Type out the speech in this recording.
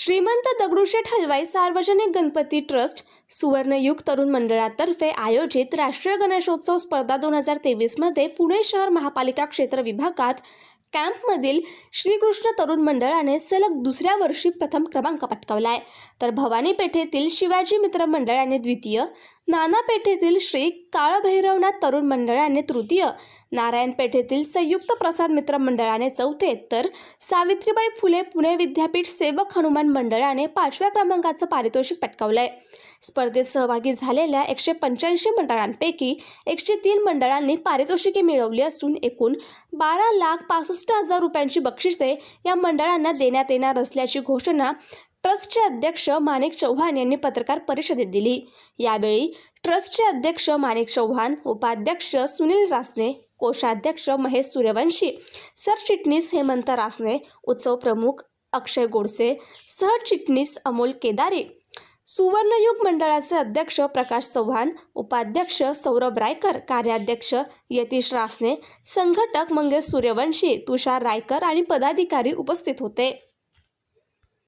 श्रीमंत दगडूशेठ हलवाई सार्वजनिक गणपती ट्रस्ट सुवर्णयुग तरुण मंडळातर्फे आयोजित राष्ट्रीय गणेशोत्सव स्पर्धा दोन हजार तेवीसमध्ये पुणे शहर महापालिका क्षेत्र विभागात कॅम्पमधील श्रीकृष्ण तरुण मंडळाने सलग दुसऱ्या वर्षी प्रथम क्रमांक पटकावला आहे तर भवानी पेठेतील शिवाजी मित्र मंडळाने द्वितीय नानापेठेतील श्री काळभैरवनाथ तरुण मंडळाने तृतीय नारायण पेठेतील संयुक्त प्रसाद मित्र मंडळाने चौथे तर सावित्रीबाई फुले पुणे विद्यापीठ सेवक हनुमान मंडळाने पाचव्या क्रमांकाचं पारितोषिक पटकावलंय. स्पर्धेत सहभागी झालेल्या एकशे पंच्याऐंशी मंडळांपैकी एकशे तीन मंडळांनी पारितोषिके मिळवली असून एकूण बारा लाख पासष्ट हजार रुपयांची बक्षिसे या मंडळांना देण्यात येणार असल्याची घोषणा ट्रस्टचे अध्यक्ष माणिक चव्हाण यांनी पत्रकार परिषदेत दिली. यावेळी ट्रस्टचे अध्यक्ष माणिक चव्हाण उपाध्यक्ष सुनील रासने कोषाध्यक्ष महेश सूर्यवंशी सरचिटणीस हेमंत रासने उत्सव प्रमुख अक्षय गोडसे सहचिटणीस अमोल केदारे सुवर्णयुग मंडळाचे अध्यक्ष प्रकाश चव्हाण उपाध्यक्ष सौरभ रायकर कार्याध्यक्ष यतीश रासने संघटक मंगेश सूर्यवंशी तुषार रायकर आणि पदाधिकारी उपस्थित होते.